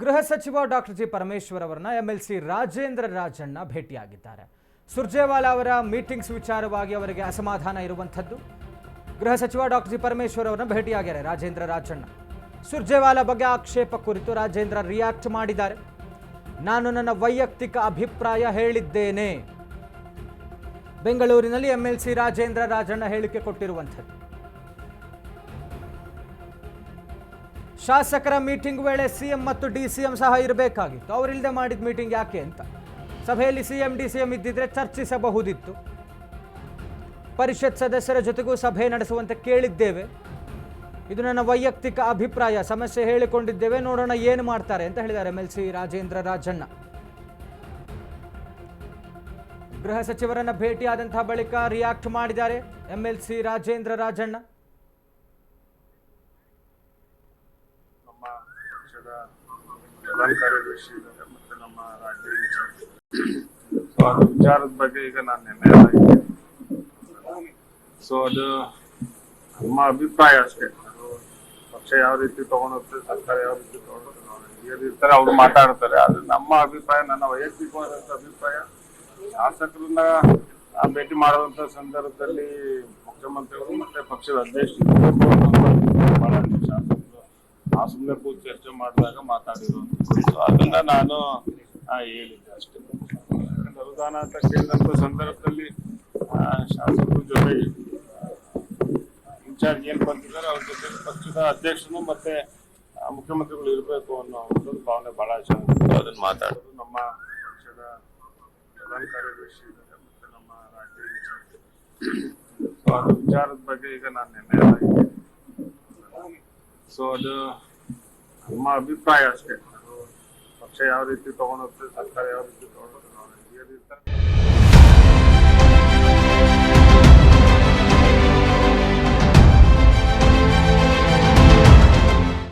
ಗೃಹ ಸಚಿವ doctor G Parameshwar ಅವರನ್ನ ಎಂಎಲ್ಸಿ ರಾಜೇಂದ್ರ ರಾಜಣ್ಣ ಭೇಟಿಯಾಗಿದ್ದಾರೆ. ಸುರ್ಜೇವಾಲಾ ಅವರ ಮೀಟಿಂಗ್ಸ್ ವಿಚಾರವಾಗಿ ಅವರಿಗೆ ಅಸಮಾಧಾನ ಇರುವಂಥದ್ದು. ಗೃಹ ಸಚಿವ ಡಾಕ್ಟರ್ ಜಿ ಪರಮೇಶ್ವರ್ ಅವರನ್ನ ಭೇಟಿಯಾಗಿದ್ದಾರೆ ರಾಜೇಂದ್ರ ರಾಜಣ್ಣ. ಸುರ್ಜೇವಾಲಾ ಬಗ್ಗೆ ಆಕ್ಷೇಪ ಕುರಿತು ರಾಜೇಂದ್ರ ರಿಯಾಕ್ಟ್ ಮಾಡಿದ್ದಾರೆ. ನಾನು ನನ್ನ ವೈಯಕ್ತಿಕ ಅಭಿಪ್ರಾಯ ಹೇಳಿದ್ದೇನೆ. ಬೆಂಗಳೂರಿನಲ್ಲಿ ಎಂಎಲ್ಸಿ ರಾಜೇಂದ್ರ ರಾಜಣ್ಣ ಹೇಳಿಕೆ ಕೊಟ್ಟಿರುವಂಥದ್ದು. ಶಾಸಕರ ಮೀಟಿಂಗ್ ವೇಳೆ ಸಿಎಂ ಮತ್ತು ಡಿ ಸಿ ಎಂ ಸಹ ಇರಬೇಕಾಗಿತ್ತು. ಅವರಿಲ್ಲದೆ ಮಾಡಿದ ಮೀಟಿಂಗ್ ಯಾಕೆ ಅಂತ. ಸಭೆಯಲ್ಲಿ ಸಿಎಂ ಡಿ ಸಿ ಎಂ ಇದ್ದಿದ್ರೆ ಚರ್ಚಿಸಬಹುದಿತ್ತು. ಪರಿಷತ್ ಸದಸ್ಯರ ಜೊತೆಗೂ ಸಭೆ ನಡೆಸುವಂತೆ ಕೇಳಿದ್ದೇವೆ. ಇದು ನನ್ನ ವೈಯಕ್ತಿಕ ಅಭಿಪ್ರಾಯ, ಸಮಸ್ಯೆ ಹೇಳಿಕೊಂಡಿದ್ದೇವೆ, ನೋಡೋಣ ಏನು ಮಾಡ್ತಾರೆ ಅಂತ ಹೇಳಿದ್ದಾರೆ M L C Rajendra Rajanna. ಗೃಹ ಸಚಿವರನ್ನ ಭೇಟಿಯಾದಂತಹ ಬಳಿಕ ರಿಯಾಕ್ಟ್ ಮಾಡಿದ್ದಾರೆ M L C Rajendra Rajanna ನಮ್ಮ ಪಕ್ಷದ ಪ್ರಧಾನ ಕಾರ್ಯದರ್ಶಿ ಇದ್ದಾರೆ ಮತ್ತೆ ನಮ್ಮ ರಾಜ್ಯ ವಿಚಾರದ ಬಗ್ಗೆ ಈಗ ನಾನು ನಿನ್ನೆ. ಸೊ ಅದು ನಮ್ಮ ಅಭಿಪ್ರಾಯ ಅಷ್ಟೇ ಅದು ಪಕ್ಷ ಯಾವ ರೀತಿ ತಗೊಂಡೋಗ್ತದೆ, ಸರ್ಕಾರ ಯಾವ ರೀತಿ ತಗೊಂಡೋಗ್ತದೆ ಅವ್ರು ಇರ್ತಾರೆ ಅವ್ರು ಮಾತಾಡ್ತಾರೆ ಅದು ನಮ್ಮ ಅಭಿಪ್ರಾಯ, ನನ್ನ ವೈಯಕ್ತಿಕವಾದಂತ ಅಭಿಪ್ರಾಯ, ಶಾಸಕರನ್ನ ಭೇಟಿ ಮಾಡುವಂತ ಸಂದರ್ಭದಲ್ಲಿ ಮುಖ್ಯಮಂತ್ರಿಗಳು ಮತ್ತೆ ಪಕ್ಷದ ಆ ಸುಮ್ಮನೆ ಕೂತು ಚರ್ಚೆ ಮಾಡಿದಾಗ ಮಾತಾಡಿದ್ರು ಸೊ ಅದನ್ನ ನಾನು ಹೇಳಿದ್ದೆ ಅಷ್ಟೇ. ಅನುದಾನ ಅಂತ ಕೇಳಿದಂತ ಸಂದರ್ಭದಲ್ಲಿ ಆ, ಶಾಸಕರ ಜೊತೆ ಇನ್ಚಾರ್ಜ್ ಏನ್ ಬಂದಿದ್ದಾರೆ ಅವ್ರ ಜೊತೆ ಪಕ್ಷದ ಅಧ್ಯಕ್ಷನು ಮತ್ತೆ ಮುಖ್ಯಮಂತ್ರಿಗಳು ಇರಬೇಕು ಅನ್ನೋ ಒಂದು ಭಾವನೆ ಬಹಳ ಚೆನ್ನಾಗಿತ್ತು ಅದನ್ನ ಮಾತಾಡೋದು ನಮ್ಮ ಪಕ್ಷದ ಪ್ರಧಾನ ಕಾರ್ಯದರ್ಶಿ ಇದ್ದಾರೆ ಮತ್ತೆ ನಮ್ಮ ರಾಜ್ಯ ಇನ್ಚಾರ್ಜ್. ಸೊ ಅದ್ರ ವಿಚಾರದ ಬಗ್ಗೆ ಈಗ ನಾನು ನಿನ್ನೆ. ಸೊ ಅದು ನಮ್ಮ ಅಭಿಪ್ರಾಯ ಅಷ್ಟೇ. ಪಕ್ಷ ಯಾವ ರೀತಿ ತಗೊಂಡೋಗ್ತದೆ ಸರ್ಕಾರ ಯಾವ ರೀತಿ ತಗೊಂಡೋಗ್ತದೆ